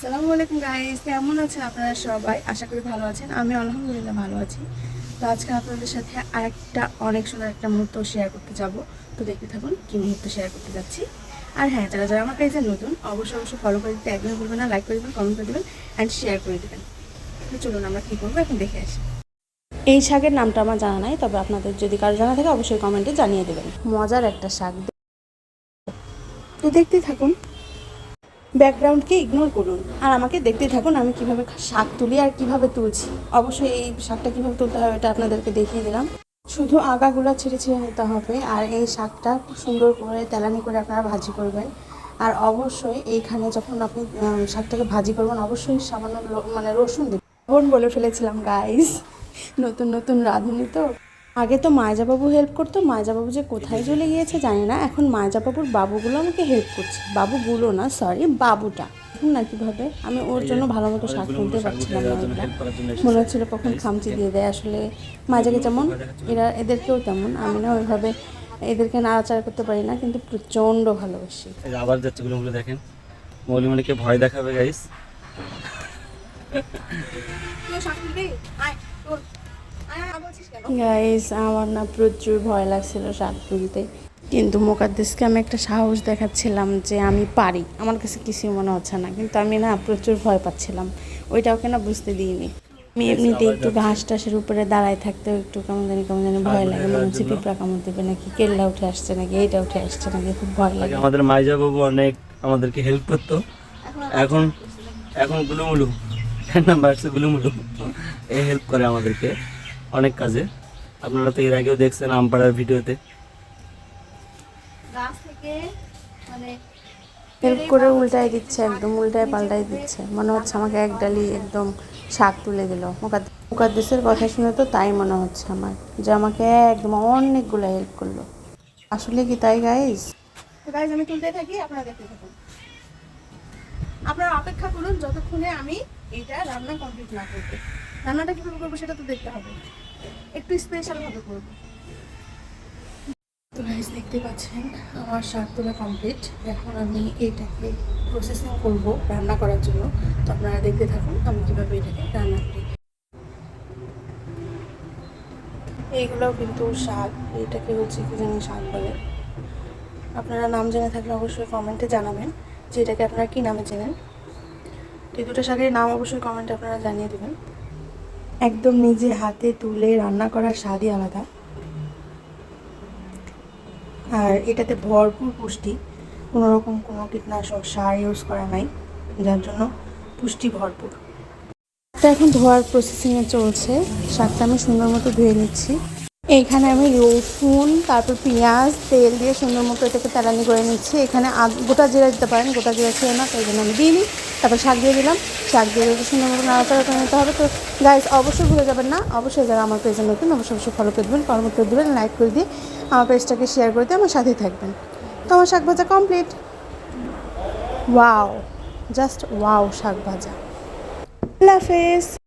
আসসালামু আলাইকুম গাইস কেমন আছেন আপনারা সবাই? আশা করি ভালো আছেন। আমি আলহামদুলিল্লাহ ভালো আছি। তো আজকে আপনাদের সাথে আরেকটা অনেক সুন্দর একটা মুহূর্ত শেয়ার করতে যাব। তো দেখতে থাকুন কি মুহূর্ত শেয়ার করতে যাচ্ছি। আর হ্যাঁ যারা যারা আমার পেজে নতুন অবশ্যই অবশ্যই ফলো করে দিতে একদমই ভুলবেন না লাইক করে দেবেন কমেন্ট করে দেবেন অ্যান্ড শেয়ার করে দেবেন। তো চলুন আমরা কী করব এখন দেখে আসি। এই শাকের নামটা আমার জানা নাই তবে আপনাদের যদি কারও জানা থাকে অবশ্যই কমেন্টে জানিয়ে দেবেন। মজার একটা শাক। তো দেখতেই থাকুন ব্যাকগ্রাউন্ডকে ইগনোর করুন। আর আমাকে দেখতে থাকুন আমি কীভাবে শাক তুলি আর কীভাবে তুলছি। অবশ্যই এই শাকটা কীভাবে তুলতে হবে এটা আপনাদেরকে দেখিয়ে দিলাম। শুধু আগাগুলো ছেড়ে ছেড়ে নিতে হবে আর এই শাকটা খুব সুন্দর করে তেলানি করে আপনারা ভাজি করবেন। আর অবশ্যই এইখানে যখন আপনি শাকটাকে ভাজি করবেন, অবশ্যই সামান্য মানে রসুন দেবেন। বোন বলে ফেলেছিলাম গাইস নতুন নতুন রাঁধুনি তো। আগে তো মায়জাবাবু হেল্প করতো মায়জাবাবু যে কোথায় চলে গিয়েছে জানি না এখন মায়জাবাবুর বাবুগুলো আমাকে হেল্প করছে। বাবুগুলো না সরি বাবুটা। দেখুন না কীভাবে আমি ওর জন্য ভালো মতো শাক তুলতে পারছিলাম না মনে হচ্ছিল কখন খামচি দিয়ে দেয় আসলে মাঝাকে যেমন এরা এদেরকেও তেমন আমি না ওইভাবে এদেরকে নাড়াচাড়া করতে পারি না কিন্তু প্রচণ্ড ভালোবাসি। এই আবার দেখেন। ভয় দেখাবে গাইস গাইস আমার না প্রচুর ভয় লাগছিল শাক তুলতে। কিন্তু মোকাদ্দেসকে আমি একটা সাহস দেখাচ্ছিলাম যে আমি পারি। আমার কাছে কিছুই মনে হচ্ছে না কিন্তু আমি না প্রচুর ভয় পাচ্ছিলাম। ওইটা ওকে না বুঝতে দিইনি। আমি এমনিতে একটু ঘাস টাসের উপরে দাঁড়ায় থাকতেও একটু কেমন জানি কেমন জানি ভয় লাগে। মনে হচ্ছে পিঁপড়া কামড় দেবে নাকি কেল্লা উঠে আসছে নাকি এইটা উঠে আসছে নাকি খুব ভয় লাগে। আমাদের মাইজা বাবু অনেক আমাদেরকে হেল্প করতো। এখন এখন গুলুমুলু। এর নাম আসছে গুলুমুলু। এ হেল্প করে আমাদেরকে। অনেক কাজে। আপনারা তো এর আগেও দেখছেন আমপাড়ার ভিডিওতে। থেকে মানে হেল্প করে উল্টাই দিচ্ছে একদম উল্টায় পাল্টাই দিচ্ছে। মনে হচ্ছে আমাকে এক ডালি একদম শাক তুলে দিল। মুকাদ্দেসের কথা শুনে তো তাই মনে হচ্ছে আমার যে আমাকে একদম অনেকগুলো হেল্প করল। আসলে কি তাই গাইস তো গাইজ আমি তুলতে থাকি আপনারা দেখতে থাকুন। আপনারা অপেক্ষা করুন যতক্ষণে আমি এটা রান্না কমপ্লিট না করব। রান্নাটা কীভাবে করব সেটা তো দেখতে হবে। একটু স্পেশাল ভাবে করব। তো গাইজ দেখতে পাচ্ছেন, আমার শাক তোলা কমপ্লিট এখন আমি এটাকে প্রসেসিং করব রান্না করার জন্য। তো আপনারা দেখতে থাকুন, আমি কীভাবে এটাকে রান্না করি। এইগুলোও কিন্তু শাক, এটাকে হচ্ছে কি জানি শাক বলে। আপনারা নাম জেনে থাকলে অবশ্যই কমেন্টে জানাবেন যে এটাকে আপনারা কী নামে চেনেন। এই দুটো শাকের নাম অবশ্যই কমেন্টে আপনারা জানিয়ে দেবেন। একদম নিজে হাতে তুলে রান্না করার স্বাদই আলাদা। আর এটাতে ভরপুর পুষ্টি কোনো রকম কোনো কীটনাশক, সার ইউজ করা নাই, যার জন্য পুষ্টি ভরপুর। এটা এখন ধোয়ার প্রসেসিংয়ে চলছে। শাকটা আমি সুন্দর মতো ধুয়ে নিচ্ছি। এখানে আমি রসুন, তারপর পেঁয়াজ, তেল দিয়ে সুন্দর মতো এটাকে তেলানি করে নিচ্ছি। এখানে গোটা জিরা দিতে পারেন, গোটা জিরা ছিল না, তাই জন্য আমি দিইনি তারপর শাক দিয়ে দিলাম। শাক দিয়ে দিতে সুন্দর মতো নাড়াচাড়া করে নিতে হবে, তো গাইস অবশ্যই ভুলে যাবেন না। অবশ্যই যারা আমার পেজে নতুন, অবশ্যই অবশ্যই ফলো করে দেবেন কমেন্ট করে দেবেন লাইক করে দিয়ে আমার পেজটাকে শেয়ার করে দিয়ে আমার সাথেই থাকবেন। তো আমার শাক ভাজা কমপ্লিট ওয়াও জাস্ট ওয়াও শাক ভাজা। আল্লাহ হাফেজ।